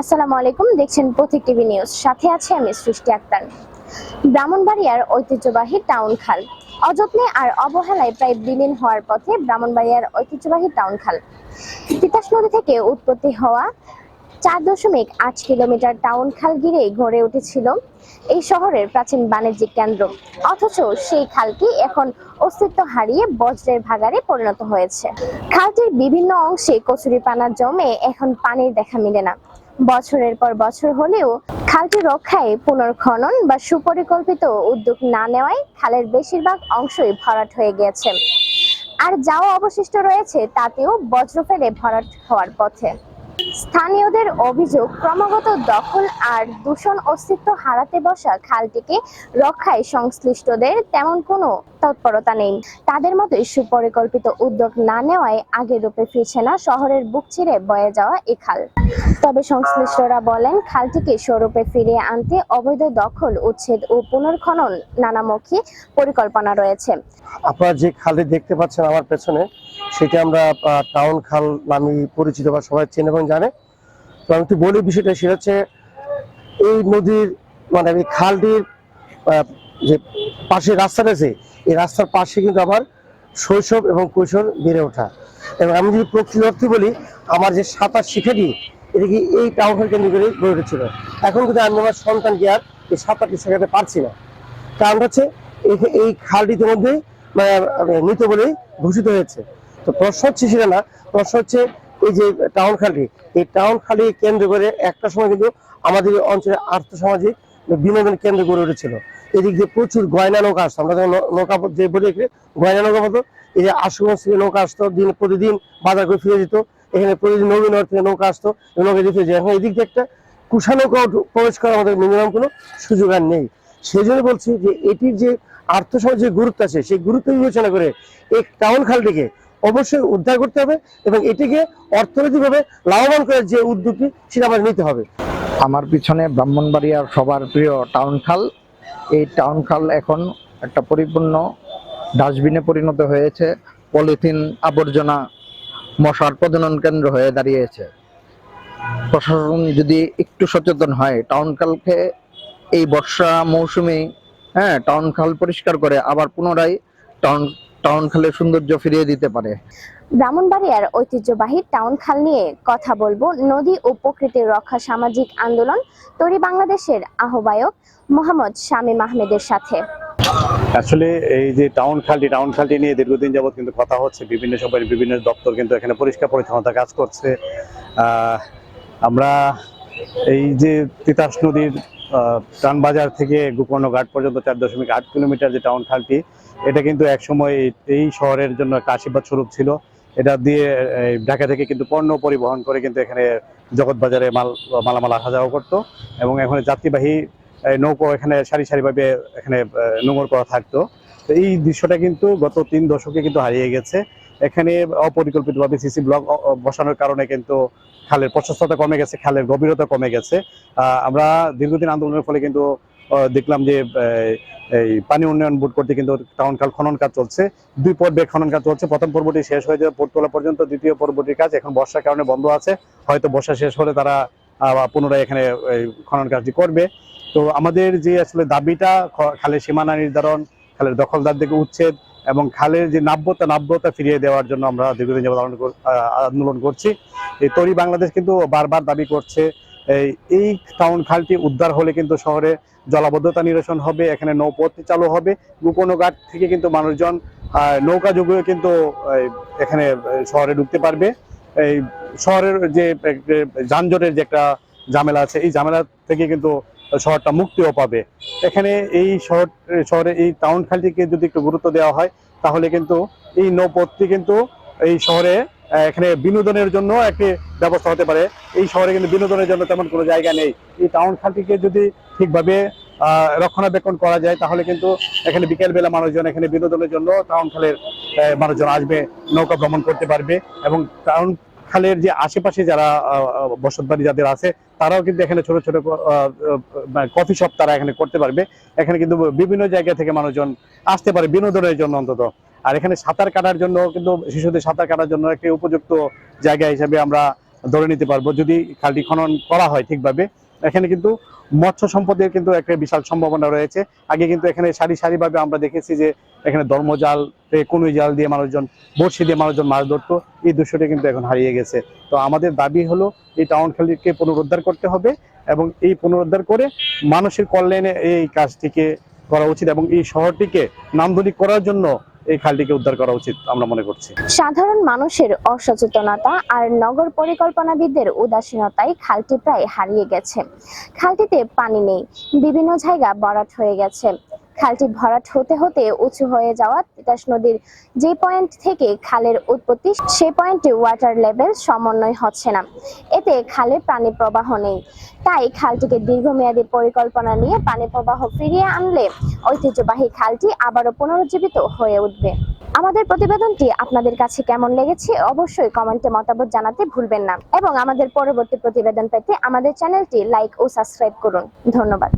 আসসালামু আলাইকুম, দেখছেন পথিক টিভি নিউজ। সাথে আছে আমি সৃষ্টি আক্তার। ব্রাহ্মণবাড়িয়ার ঐতিহ্যবাহী টাউন খাল। অযত্নে আর অবহেলায় প্রায় বিলীন হওয়ার পথে ব্রাহ্মণবাড়িয়ার ঐতিহ্যবাহী টাউন খাল। তিতাস নদী থেকে উৎপত্তি হওয়া চার দশমিক আট কিলোমিটার টাউন খাল ঘিরেই গড়ে উঠেছিল এই শহরের প্রাচীন বাণিজ্যিক কেন্দ্র। অথচ সেই খালটি এখন অস্তিত্ব হারিয়ে বজ্রের ভাগারে পরিণত হয়েছে। খালটির বিভিন্ন অংশে কচুরিপানা জমে এখন পানির দেখা মিলে না। বছরের পর বছর হলেও খালটি রক্ষায় পুনর্খনন বা সুপরিকল্পিত উদ্যোগ না নেওয়ায় খালের বেশিরভাগ অংশই ভরাট হয়ে গেছে আর যাও অবশিষ্ট রয়েছে, তাতেও বজ্র ফেলে ভরাট হওয়ার পথে। স্থানীয়দের অভিযোগ, ক্রমাগত দখল আর দূষণ অস্তিত্ব হারাতে বসা খালটিকে রক্ষায় সংশ্লিষ্টদের তেমন কোনো তৎপরতা নেই। তাদের মতোই সুপরিকল্পিত উদ্যোগ না নেওয়ায় আগের রূপে ফিরছে না শহরের বুক ছিঁড়ে বয়ে যাওয়া এ খাল। তবে সংশ্লিষ্টরা বলেন, খালটিকে স্বরূপে ফিরিয়ে আনতে অবৈধ দখল, উচ্ছেদ ও পুনর্খনন নানামুখী পরিকল্পনা রয়েছে। আপনারা যে খালটি দেখতে পাচ্ছেন আমার পেছনে সেটা আমরা টাউন খাল নামে পরিচিত বা সবাই চেনে এবং জানে। তো আমি একটু বলি বিষয়টা, সেটা হচ্ছে এই নদীর মানে এই খালটির যে পাশে রাস্তা রয়েছে এই রাস্তার পাশে কিন্তু আমার শৈশব এবং কৈশোর বেড়ে ওঠা। এবং আমি যদি প্রকৃত অর্থে বলি, আমার যে সাঁতার শিখেনি, এটা কি এই টাউন হল কেন্দ্র করে গড়ে উঠেছিল? এখন কিন্তু আমি আমার সন্তানকে আর এই সাঁতারটি শেখাতে পারছি না। কারণ হচ্ছে, এই- খালটির মধ্যে মানে মৃত বলেই ঘোষিত হয়েছে। তো প্রশ্ন হচ্ছে সেটা না, প্রশ্ন হচ্ছে এই যে টাউন খালটি এই টাউন খালি কেন্দ্র করে একটা সময় কিন্তু আমাদের অঞ্চলে আর্থসামাজিক বিনোদন কেন্দ্র গড়ে উঠেছিল এদিক দিয়ে প্রচুর গয়না নৌকা আসতো, আমরা নৌকা যে বলি গয়না নৌকা পথ এই যে আশুগঞ্জ থেকে নৌকা আসতো, দিন প্রতিদিন বাজার করে ফিরে যেত, এখানে প্রতিদিন নবীনগর থেকে নৌকা আসতো, নৌকা দিয়ে ফিরে যেত। এখন এদিক দিয়ে একটা কুষা নৌকা প্রবেশ করার আমাদের মিনিমাম কোনো সুযোগ আর নেই সেই জন্য বলছি যে এটির যে আর্থসামাজিক গুরুত্ব আছে, সেই গুরুত্ব বিবেচনা করে এই টাউন খালটিকে অবশ্যই উদ্ধার করতে হবে এবং এটিকে অর্থনৈতিকভাবে লাভবান করার যে উদ্যোগটি সেটা আমাদের নিতে হবে। আমার পিছনে ব্রাহ্মণবাড়িয়ার সবার প্রিয় টাউন খাল। এই টাউন খাল এখন একটা পরিপূর্ণ ডাস্টবিনে পরিণত হয়েছে। পলিথিন আবর্জনা মশার প্রজনন কেন্দ্র হয়ে দাঁড়িয়েছে। প্রশাসন যদি একটু সচেতন হয়, টাউন খালকে এই বর্ষা মৌসুমে হ্যাঁ টাউন খাল পরিষ্কার করে আবার পুনরায় টাউন টাউন খালের সৌন্দর্য ফিরিয়ে দিতে পারে। ব্রাহ্মণবাড়িয়ার ঐতিহ্যবাহী টাউন খাল নিয়ে কথা বলব। নদী ও প্রকৃতির রক্ষা সামাজিক আন্দোলন তরি বাংলাদেশের আহ্বায়ক মোহাম্মদ শামীম আহমেদের সাথে। আসলে এই যে টাউন খালটি টাউন খালটি নিয়ে দীর্ঘদিন যাবত কিন্তু কথা হচ্ছে। বিভিন্ন সময়ের বিভিন্ন দপ্তর কিন্তু এখানে পরিষ্কার পরিচ্ছন্নতা কাজ করছে। আহ, আমরা এই যে তিতাস নদীর টানবাজার থেকে গোকর্ণ ঘাট পর্যন্ত চার দশমিক আট কিলোমিটার যে টাউন খালটি এটা কিন্তু একসময় এই- শহরের জন্য একটা আশীর্বাদ স্বরূপ ছিল। এটা দিয়ে ঢাকা থেকে কিন্তু পণ্য পরিবহন করে কিন্তু এখানে জগৎবাজারে মাল, মালামাল আসা যাওয়া করতো এবং এখন যাত্রীবাহী নৌকো এখানে সারি সারিভাবে এখানে নোঙর করা থাকতো। তো এই দৃশ্যটা কিন্তু গত তিন দশকে কিন্তু হারিয়ে গেছে। এখানে অপরিকল্পিতভাবে সিসি ব্লক বসানোর কারণে কিন্তু খালের প্রশস্ততা কমে গেছে, খালের গভীরতা কমে গেছে। আমরা দীর্ঘদিন আন্দোলনের ফলে কিন্তু দেখলাম যে এই পানি উন্নয়ন বোর্ড করতে কিন্তু টাউন খাল খনন কাজ চলছে। দুই পর্বে খনন কাজ চলছে। প্রথম পর্বটি শেষ হয়ে যাবে পোর্টতলা পর্যন্ত দ্বিতীয় পর্বটির কাজ এখন বর্ষার কারণে বন্ধ আছে। হয়তো বর্ষা শেষ হলে তারা পুনরায় এখানে খনন কাজটি করবে। তো আমাদের যে আসলে দাবিটা খালের সীমানা নির্ধারণ খালের দখলদার থেকে উচ্ছেদ এবং খালের যে নাব্যতা নাব্যতা ফিরিয়ে দেওয়ার জন্য আমরা দীর্ঘদিন যাবত আন্দোলন করছি। এই তরি বাংলাদেশ কিন্তু বারবার দাবি করছে, এই টাউন খালটি উদ্ধার হলে কিন্তু শহরে জলাবদ্ধতা নিরসন হবে, এখানে নৌপথ চালু হবে। গোপনো ঘাট থেকে কিন্তু মানুষজন নৌকা যোগে কিন্তু এখানে শহরে ঢুকতে পারবে। এই শহরের যে যানজটের যে একটা ঝামেলা আছে, এই ঝামেলা থেকে কিন্তু শহরটা মুক্তিও পাবে। এখানে এই শহর, শহরে এই টাউন খালটিকে যদি একটু গুরুত্ব দেওয়া হয়, তাহলে কিন্তু এই নৌপথটি কিন্তু এই শহরে এখানে বিনোদনের জন্য একটি ব্যবস্থা হতে পারে। এই শহরে কিন্তু বিনোদনের জন্য তেমন কোনো জায়গা নেই। এই টাউন খালটিকে যদি ঠিকভাবে রক্ষণাবেক্ষণ করা যায়, তাহলে কিন্তু এখানে বিকেলবেলা মানুষজন এখানে বিনোদনের জন্য টাউন খালের মানুষজন আসবে, নৌকা ভ্রমণ করতে পারবে এবং টাউন খালের যে আশেপাশে যারা বসত বাড়ি যাদের আছে, তারাও কিন্তু এখানে ছোট ছোট কফি শপ তারা এখানে করতে পারবে। এখানে কিন্তু বিভিন্ন জায়গা থেকে মানুষজন আসতে পারে বিনোদনের জন্য অন্তত। আর এখানে সাঁতার কাটার জন্য কিন্তু, শিশুদের সাঁতার কাটার জন্য একটি উপযুক্ত জায়গা হিসেবে আমরা ধরে নিতে পারব। যদি খালটি খনন করা হয় ঠিকভাবে এখানে কিন্তু মৎস্য সম্পদের কিন্তু একটা বিশাল সম্ভাবনা রয়েছে। আগে কিন্তু এখানে সারি সারিভাবে আমরা দেখেছি যে এখানে ধর্মজাল কোনো জাল দিয়ে মানুষজন, বড়শি দিয়ে মানুষজন মাছ ধরতো। এই দৃশ্যটি কিন্তু এখন হারিয়ে গেছে। তো আমাদের দাবি হলো, এই টাউন খালটিকে পুনরুদ্ধার করতে হবে এবং এই পুনরুদ্ধার করে মানুষের কল্যাণে এই কাজটিকে করা উচিত এবং এই শহরটিকে নান্দনিক করার জন্য এই খালটিকে উদ্ধার করা উচিত আমরা মনে করছি। সাধারণ মানুষের অসচেতনতা আর নগর পরিকল্পনাবিদদের উদাসীনতায় খালটি প্রায় হারিয়ে গেছে। খালটিতে পানি নেই, বিভিন্ন জায়গা বরাট হয়ে গেছে। খালটি ভরাট হতে হতে উঁচু হয়ে যাওয়া তিতাস নদীর যে পয়েন্ট থেকে খালের উৎপত্তি, সে পয়েন্টে ওয়াটার লেভেল সমন্বয় হচ্ছে না। এতে খালে পানি প্রবাহ নেই। তাই খালটিকে দীর্ঘমেয়াদী পরিকল্পনা নিয়ে পানি প্রবাহ ফিরিয়ে আনলে ঐতিহ্যবাহী খালটি আবারও পুনরুজ্জীবিত হয়ে উঠবে। আমাদের প্রতিবেদনটি আপনাদের কাছে কেমন লেগেছে অবশ্যই কমেন্টে মতামত জানাতে ভুলবেন না। এবং আমাদের পরবর্তী প্রতিবেদন পেতে আমাদের চ্যানেলটি লাইক ও সাবস্ক্রাইব করুন। ধন্যবাদ।